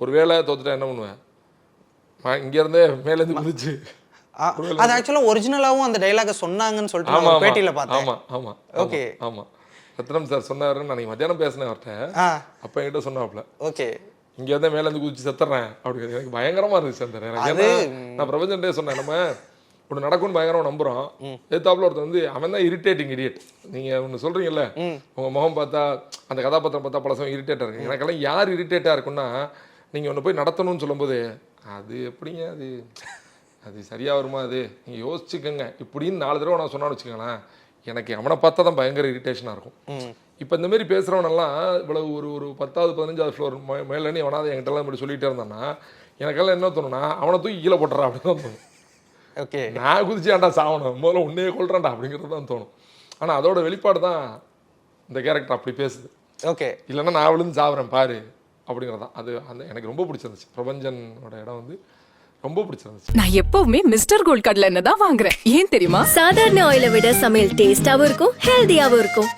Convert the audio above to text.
ஒரு வேளை தோத்துட்டா என்ன பண்ணுவேன்? இங்கேருந்தே மேலேருந்து குதிச்சு. அது ஆக்சுவலா ஒரிஜினலாவும் அந்த டைலாக சொன்னாங்கன்னு சொல்லிட்டு பேட்டியில பார்த்தேன். ஆமா ஆமா Okay. ஆமா. ரத்னம் சார் சொன்னாருன்னு நான் மத்தியானம் பேசினேன் அவர்கிட்ட அப்ப என்கிட்ட சொன்னாப்ல ஓகே இங்க இருந்தே மேல இருந்து குதிச்சு செத்துறேன். அப்படி எனக்கு பயங்கரமா இருந்துச்சு அந்த நேரம். நான் பிரபஞ்சன்டே சொன்னேன் நம்ம ஒன்று நடக்கும்னு பயங்கரமா நம்புறோம். எத்தாப்புல ஒருத்தர் வந்து அவன் தான் இரிட்டேட்டிங் இடியட் நீங்க ஒன்று சொல்றீங்கல்ல? உங்க முகம் பார்த்தா அந்த கதாபாத்திரம் பார்த்தா பல சமயம் இரிட்டேட்டா இருக்கு. எனக்கெல்லாம் யார் இரிட்டேட்டா இருக்குன்னா நீங்க ஒன்று போய் நடத்தணும்னு சொல்லும்போது அது எப்படிங்க அது? அது சரியா வருமா அது? நீங்க யோசிச்சுக்கோங்க. இப்படின்னு நாலு தடவை நான் சொன்னான்னு வச்சுக்கோங்களேன் எனக்கு அவனை பார்த்தா தான் பயங்கர இரிட்டேஷனாக இருக்கும். ம். இப்போ இந்த மாதிரி பேசுகிறவனெல்லாம் இவ்வளவு ஒரு ஒரு பத்தாவது பதினஞ்சாவது ஃப்ளோர் மேலேன்னு எவனாவது என்கிட்டலாம் இப்படி சொல்லிட்டே இருந்தான்னா எனக்கெல்லாம் என்ன தோணுன்னா அவனை தூக்கி கீழே போட்டுறா அப்படின்னு தான் தோணும். ஓகே. நான் குதிச்சு ஏன்டா சாவணும்? முதல்ல உன்னையே கொள்றேன்டா அப்படிங்கிறது தான் தோணும். ஆனால் அதோட வெளிப்பாடு தான் இந்த கேரக்டர் அப்படி பேசுது. ஓகே. இல்லைன்னா நான் விழுந்து சாவுறேன் பாரு. அப்படிங்கிறது. தான் அது அந்த எனக்கு ரொம்ப பிடிச்சிருந்துச்சு. பிரபஞ்சனோட இடம் வந்து ரொம்ப பிடிச்சிருந்துச்சு. நான் எப்பவுமே மிஸ்டர் கோல்ட் கடலை தான் வாங்குறேன். ஏன் தெரியுமா? சாதாரண ஆயிலை விட சமையல் டேஸ்டாவும் இருக்கும் ஹெல்தியாவும் இருக்கும்.